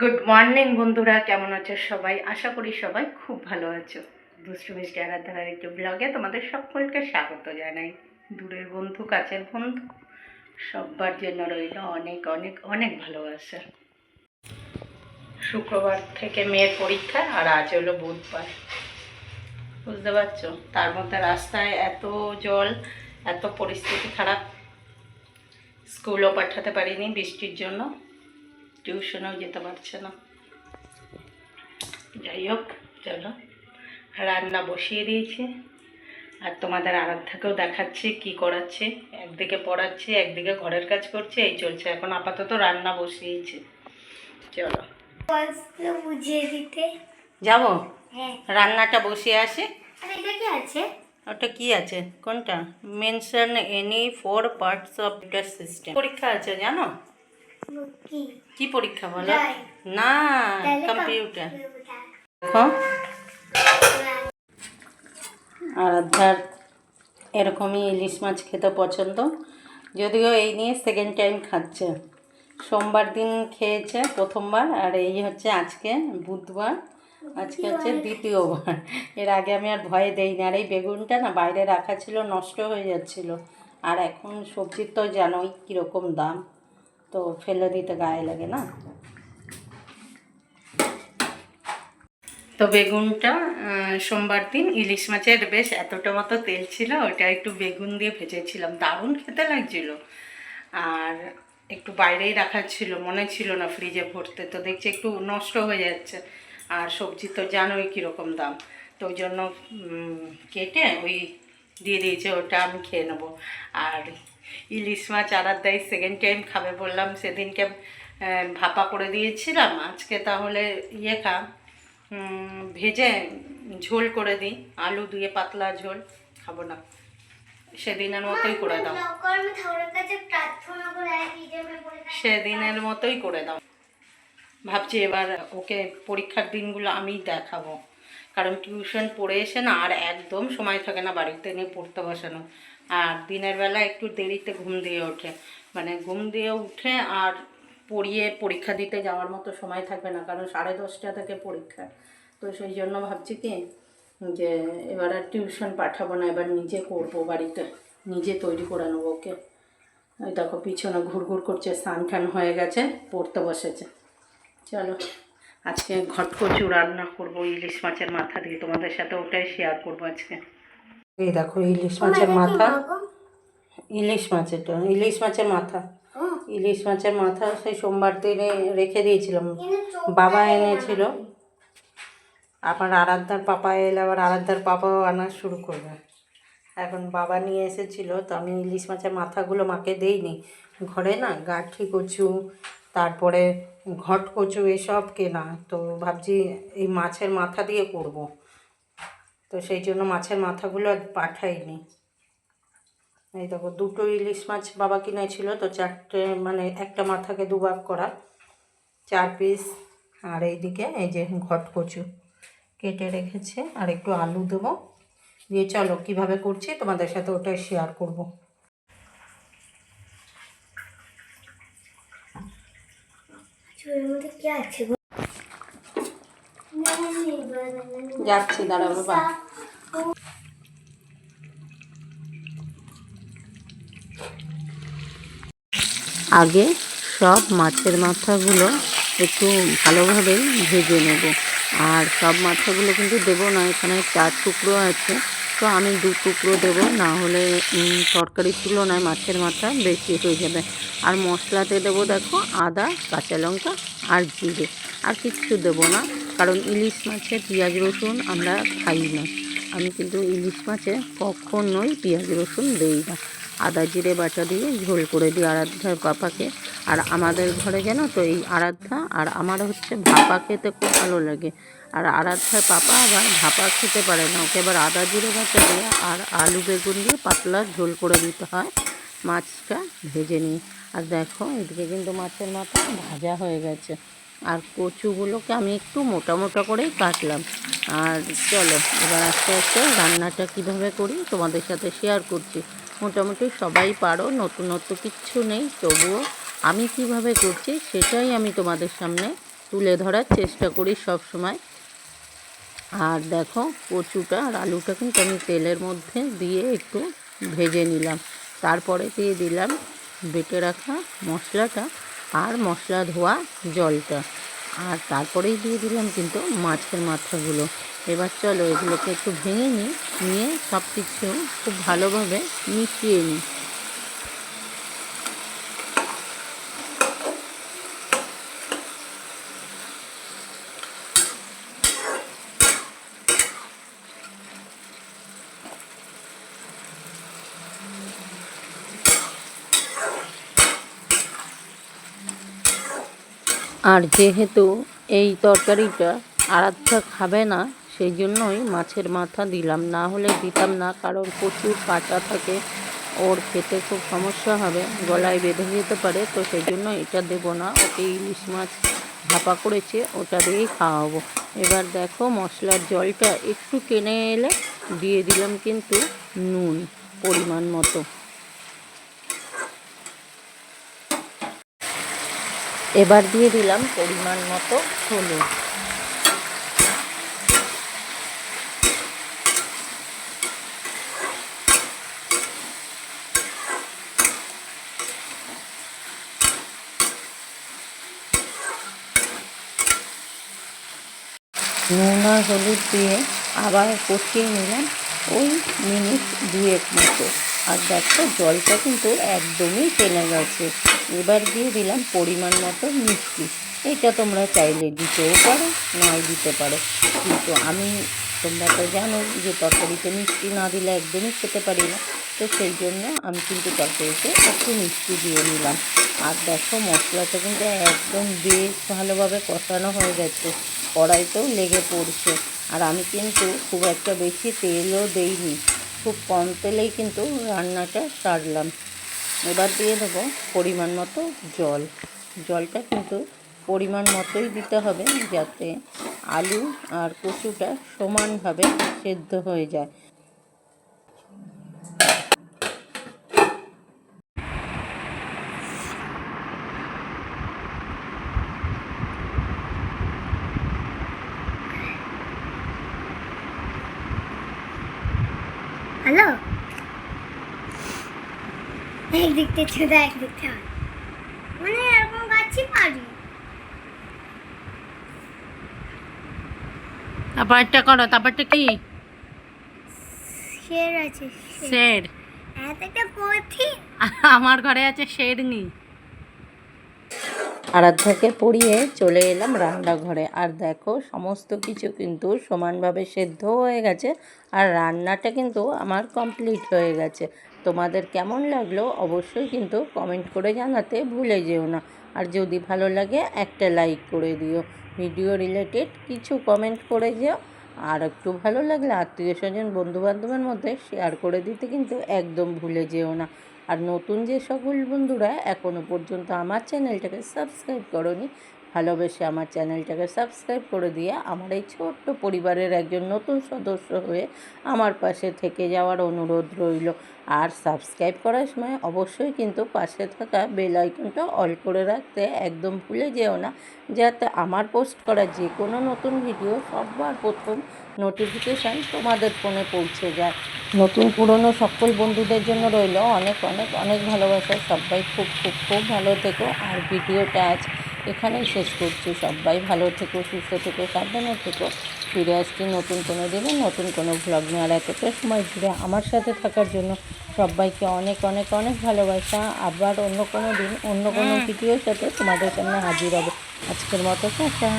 Good morning বন্ধুরা। কেমন আছো সবাই? আশা করি সবাই খুব ভালো আছো। দুষ্টু মিষ্টি আরাধারার একটি ব্লগে তোমাদের সকলকে স্বাগত জানাই। দূরের বন্ধু, কাছের বন্ধু সবার জন্য রইল অনেক অনেক অনেক ভালোবাসা। শুক্রবার থেকে মেয়ের পরীক্ষা আর আজ হলো বুধবার। বুঝতে পারছ? তার মধ্যে রাস্তায় এত জল, এত পরিস্থিতি খারাপ। স্কুলও পাঠাতে পারিনি বৃষ্টির জন্য। টিউশনেও যেতে পারছে না। যাই হোক চলো। রান্না বসিয়ে দিয়েছে। আর তোমাদের আরাধ্যাকেও দেখাচ্ছে কি করাচ্ছে। একদিকে পড়াচ্ছে একদিকে ঘরের কাজ করছে এই চলছে। এখন আপাতত রান্না বসিয়েছে। চলো। বুঝিয়ে দিতে। যাব? হ্যাঁ। রান্নাটা বসিয়ে আসি। এটা কি আছে? ওটা কি আছে? কোনটা? Mention any four parts of system পরীক্ষা আছে জানো? কি পরীক্ষা বলো. না কম্পিউটার। দেখো আরাধ্যার এরকমই ইলিশ মাছ খেতে পছন্দ। যদিও এই নিয়ে সেকেন্ড টাইম খাচ্ছে। সোমবার দিন খেয়েছে প্রথমবার আর এই হচ্ছে আজকে বুধবার। আজকে হচ্ছে দ্বিতীয়বার। এর আগে আমি আর ভয়ে দেইনি আর এই বেগুনটা না বাইরে রাখা ছিল নষ্ট হয়ে যাচ্ছিল। আর এখন সবজির তো জানোই কীরকম দাম। তো ফেলে দিতে গায়ে লাগে না। তো বেগুনটা সোমবার দিন ইলিশ মাছের বেশ এতটা মতো তেল ছিল, ওটা একটু বেগুন দিয়ে ভেজেছিলাম। দারুণ খেতে লাগছিল। আর একটু বাইরেই রাখা ছিল, মনে ছিল না ফ্রিজে ভরতে। তো দেখছি একটু নষ্ট হয়ে যাচ্ছে। আর সবজি তো জানোই কীরকম দাম। তো ওই জন্য কেটে ওই দিয়ে দিয়েছে, ওটা আমি খেয়ে নেব। আর ইলিশ মাছ আড়ার দেয় সেকেন্ড টাইম খাবে বললাম, সেদিনকে ভাপা করে দিয়েছিলাম, আজকে তাহলে ইয়ে খা ভেজে ঝোল করে দিই, আলু দিয়ে পাতলা ঝোল, খাব না। সেদিনের মতোই করে দাও। আমি আমি। সেদিনের মতোই করে দাও। ভাবছি এবার ওকে পরীক্ষার দিনগুলো আমিই দেখাবো। কারণ টিউশন পড়ে এসে না আর একদম সময় থাকে না, বাড়িতে নিয়ে পড়তে বসানো। আর দিনের বেলা একটু দেরিতে ঘুম দিয়ে ওঠে। মানে ঘুম দিয়ে উঠে আর পড়িয়ে পরীক্ষা দিতে যাওয়ার মতো সময় থাকবে না, কারণ সাড়ে দশটা থেকে পরীক্ষা। তো সেই জন্য ভাবছি কি, যে এবার আর টিউশন পাঠাবো না, এবার নিজে করব বাড়িতে, নিজে তৈরি করে নেব ওকে। ওই দেখো পিছনে ঘুরঘুর করছে, স্নান টান হয়ে গেছে, পড়তে বসেছে। চলো, আজকে ঘটকচু রান্না করব, ইলিশ মাছের মাথা দিয়ে, তোমাদের সাথে ওটাই শেয়ার করব আজকে। এই দেখো ইলিশ মাছের মাথা। ইলিশ মাছের ইলিশ মাছের মাথা। ইলিশ মাছের মাথা সেই সোমবার দিনে রেখে দিয়েছিলাম। বাবা এনেছিল। আবার আরাধ্যার পাপা এলে আবার আরাধ্যার পাপাও আনা শুরু করবে। এখন বাবা নিয়ে এসেছিল তো আমি ইলিশ মাছের মাথাগুলো মাকে দেইনি। ঘরে না গাঠি কচু তারপরে ঘট কচু এসব কেনা তো ভাবছি এই মাছের মাথা দিয়ে করব। তো সেই জন্য মাছের মাথাগুলো আর পাঠাইনি। এই দেখো, দুটো ইলিশ মাছ বাবা কিনেছিল, তো চারটে মানে একটা মাথাকে দুভাগ করা, চার পিস আর এইদিকে, এই যে ঘট কচু কেটে রেখেছে। আর একটু আলু দেবো। দিয়ে চলো, কীভাবে করছি তোমাদের সাথে ওটাই শেয়ার করব। আছে গো? না, না, নেই, না, না, না, না। যাচ্ছি দাঁড়া বাবা। আগে সব মাছের মাথাগুলো একটু ভালোভাবে ভেজে নেব। আর সব মাথাগুলো কিন্তু দেবো না, এখানে চার টুকরো আছে। তো আমি দু টুকরো দেবো, না হলে তরকারির তুলনায় মাছের মাথা বেশি হয়ে যাবে। আর মশলাতে দেবো, দেখো, আদা, কাঁচা লঙ্কা আর জিরে। আর কিচ্ছু দেবো না। কারণ ইলিশ মাছে পেঁয়াজ রসুন আমরা খাই না। আমি কিন্তু ইলিশ মাছে কখনোই পেঁয়াজ রসুন দেই না। আদা জিরে বাটা দিয়ে ঝোল করে দিই আরাধ্যার পাপাকে আর আমাদের ঘরে জানো তো এই আরাধ্যা আর আমার হচ্ছে ভাপা খেতে খুব ভালো লাগে। আর আরাধ্যার পাপা আবার ভাপা খেতে পারে না। ওকে এবার আদা জিরে বাটা দিয়ে আর আলু বেগুন দিয়ে পাতলা ঝোল করে দিতে হয়। মাছটা ভেজে নিই। আর দেখো এদিকে কিন্তু মাছের মাথা ভাজা হয়ে গেছে। আর কচুগুলোকে আমি একটু মোটা মোটা করেই কাটলাম। আর চলো, এবার আস্তে আস্তে রান্নাটা কীভাবে করি তোমাদের সাথে শেয়ার করছি। মোটামুটি সবাই পারো, নতুনত্ব কিচ্ছু নেই, তবুও আমি কীভাবে করছি সেটাই আমি তোমাদের সামনে তুলে ধরার চেষ্টা করি সব সময় আর দেখো, কচুটা আর আলুটা কিন্তু আমি তেলের মধ্যে দিয়ে একটু ভেজে নিলাম। তারপরে দিয়ে দিলাম বেটে রাখা মশলাটা। আর মশলা ধোয়া জলটা। আর তারপরেই দিয়ে দিলাম কিন্তু মাছের মাথাগুলো। এবার চলো এগুলোকে একটু ভেঙে নিই, নিয়ে সব কিছু খুব ভালোভাবে মিশিয়ে নিই। আর যেহেতু এই তরকারিটা আরাধ্যা খাবে না, সেই জন্যই মাছের মাথা দিলাম। না হলে দিতাম না, কারণ প্রচুর কাঁচা থাকে, ওর খেতে খুব সমস্যা হবে, গলায় বেঁধে যেতে পারে, তো সেই জন্য এটা দেবো না। ওকে ইলিশ মাছ ভাপা করেছে, ওটা দিয়েই খাওয়াবো। এবার দেখো মশলার জলটা একটু কেনে এলে দিয়ে দিলাম কিন্তু নুন পরিমাণ মতো। এবার দিয়ে দিলাম পরিমাণ মতো হলুদ। নুন আর হলুদ দিয়ে আবার কষিয়ে নিলাম ওই মিনিট দুয়েক মতো। আর দেখো জলটা কিন্তু একদমই টেনে গেছে। এবার দিয়ে দিলাম পরিমাণ মতো মিষ্টি। এটা তোমরা চাইলে দিতেও পারো, নয় দিতে পারো। কিন্তু আমি, তোমরা তো জানো যে তরকারিতে মিষ্টি না দিলে একদমই খেতে পারি না। তো সেই জন্য আমি কিন্তু তরকারিতে একটু মিষ্টি দিয়ে নিলাম। আর দেখো মশলাটা কিন্তু একদম বেশ ভালোভাবে কষানো হয়ে গেছে। কড়াইতেও লেগে পড়ছে। আর আমি কিন্তু খুব একটা বেশি তেলও দেইনি। খুব কম তেলেই কিন্তু রান্নাটা সারলাম। এবার দিয়ে দেবো পরিমাণ মতো জল। জলটা কিন্তু পরিমাণ মতোই দিতে হবে যাতে আলু আর কচুটা সমানভাবে সেদ্ধ হয়ে যায়। হ্যালো একদিকতে ছোটা মানে এরকম গাছই পারি। তারপরটা করো তারপরটা কি? শের আছে শের। শের। এত একটা কঠিন আমার ঘরে আছে শেরনি আরাধ্যাকে পড়িয়ে চলে এলাম রান্নাঘরে। আর দেখো, সমস্ত কিছু কিন্তু সমানভাবে সেদ্ধ হয়ে গেছে আর রান্নাটা কিন্তু আমার কমপ্লিট হয়ে গেছে। তোমাদের কেমন লাগল অবশ্যই কিন্তু কমেন্ট করে জানাতে ভুলে যেও না। আর যদি ভালো লাগে, একটা লাইক করে দিও। ভিডিও রিলেটেড কিছু কমেন্ট করে যেও। আর একটু ভালো লাগলে আত্মীয় স্বজন বন্ধুবান্ধবের মধ্যে শেয়ার করে দিতে কিন্তু একদম ভুলে যেও না। আর নতুন যে সকল বন্ধুরা এখনও পর্যন্ত আমার চ্যানেলটাকে সাবস্ক্রাইব করনি, ভালোবেসে আমার চ্যানেলটাকে সাবস্ক্রাইব করে দিয়ে আমার এই ছোট্ট পরিবারের একজন নতুন সদস্য হয়ে আমার পাশে থেকে যাওয়ার অনুরোধ রইল। আর সাবস্ক্রাইব করার সময় অবশ্যই কিন্তু পাশে থাকা বেল আইকনটা অল করে রাখতে একদম ভুলে যেও না, যাতে আমার পোস্ট করা যে কোনো নতুন ভিডিও সবার প্রথম নোটিফিকেশান তোমাদের ফোনে পৌঁছে যায়। নতুন পুরনো সকল বন্ধুদের জন্য রইল অনেক অনেক অনেক ভালোবাসা। সবাই খুব খুব খুব ভালো থেকো। আর ভিডিওটা আজ এখানেই শেষ করছি। সবাই ভালো থেকো সুস্থ থেকো সাবধানে থেকো। ফিরে আসছি নতুন কোনো দিনে নতুন কোনো ভ্লগ নিয়ে আর এতটা সময় জুড়ে আমার সাথে থাকার জন্য। সবাইকে অনেক অনেক অনেক ভালোবাসা। আবার অন্য কোনো দিন অন্য কোনো ভিডিওর সাথে তোমাদের সামনে হাজির হবে। আজকের মতো টাটা।